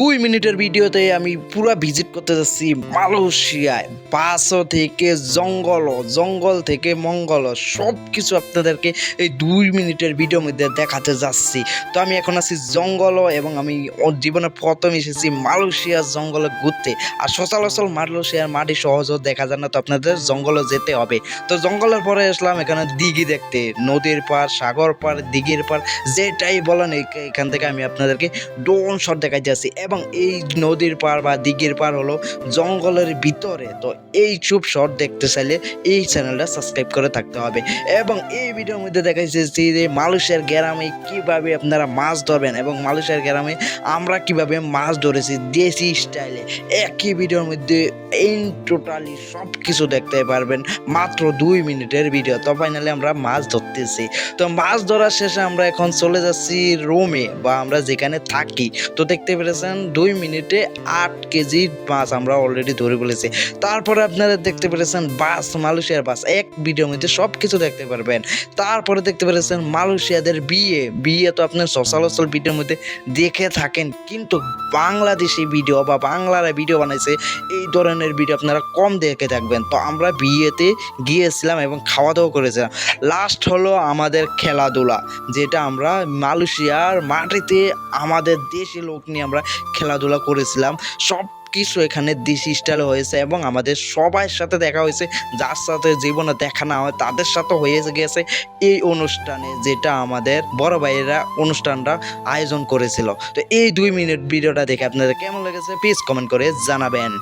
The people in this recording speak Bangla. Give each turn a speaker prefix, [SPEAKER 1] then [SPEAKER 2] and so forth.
[SPEAKER 1] দুই মিনিটের ভিডিওতে আমি পুরো ভিজিট করতে যাচ্ছি মালয়েশিয়ায়। পাঁচশো থেকে জঙ্গল জঙ্গল থেকে মঙ্গল সব কিছু আপনাদেরকে এই দুই মিনিটের ভিডিওর মধ্যে দেখাতে যাচ্ছি। তো আমি এখন আছি জঙ্গল এবং আমি জীবনে প্রথম এসেছি মালয়েশিয়ার জঙ্গলে ঘুরতে। আর সচরাচর মালয়েশিয়ার মাটি সহজও দেখা যায় না, তো আপনাদের জঙ্গলে যেতে হবে। তো জঙ্গলের পরে আসলাম এখানে দিঘি দেখতে। নদীর পার সাগর পার দিঘির পার যেটাই বলেন এখান থেকে আমি আপনাদেরকে ডোন শট দেখাইতে আসি এবং এই নদীর পার বা দিঘির পার হলো জঙ্গলের ভিতরে। তো এই চুপ শট দেখতে চাইলে এই চ্যানেলটা সাবস্ক্রাইব করে থাকতে হবে। এবং এই ভিডিওর মধ্যে দেখাইছি যে মালয়েশিয়ার গ্রামে কীভাবে আপনারা মাছ ধরবেন এবং মালয়েশিয়ার গ্রামে আমরা কীভাবে মাছ ধরেছি দেশি স্টাইলে। একই ভিডিওর মধ্যে ইন টোটালি সব কিছু দেখতে পারবেন মাত্র দুই মিনিটের ভিডিও। তো ফাইনালি আমরা মাছ ধরতেছি। তো মাছ ধরার শেষে আমরা এখন চলে যাচ্ছি রোমে বা আমরা যেখানে থাকি। তো দেখতে পেরেছেন দুই মিনিটে আট কেজি মাছ আমরা অলরেডি ধরে ফেলেছি। তারপরে আপনারা দেখতে পেরেছেন বাস, মালয়েশিয়ার বাস। এক ভিডিওর মধ্যে সব কিছু দেখতে পারবেন। তারপরে দেখতে পেরেছেন মালয়েশিয়াদের বিয়ে। বিয়ে তো আপনার সচরাচর ভিডিওর মধ্যে দেখে থাকেন। কিন্তু বাংলাদেশি ভিডিও বা বাংলারা ভিডিও বানাইছে, এই ধরনের ভিডিও আপনারা কম দেখে থাকবেন। তো আমরা বিয়েতে গিয়েছিলাম এবং খাওয়া দাওয়া করেছিলাম। লাস্ট হলো আমাদের খেলাধুলা, যেটা আমরা মালয়েশিয়ার মাটিতে আমাদের দেশি লোক নিয়ে আমরা খেলাধুলা করেছিলাম। সব কিছু এখানে দিশি স্টাইল হয়েছে এবং আমাদের সবার সাথে দেখা হয়েছে। যার সাথে জীবনে দেখা না হয়, তাদের সাথে হয়ে গেছে এই অনুষ্ঠানে যেটা আমাদের বড় ভাইয়েরা অনুষ্ঠানটা আয়োজন করেছিল। তো এই দুই মিনিট ভিডিওটা দেখে আপনাদের কেমন লেগেছে প্লিজ কমেন্ট করে জানাবেন।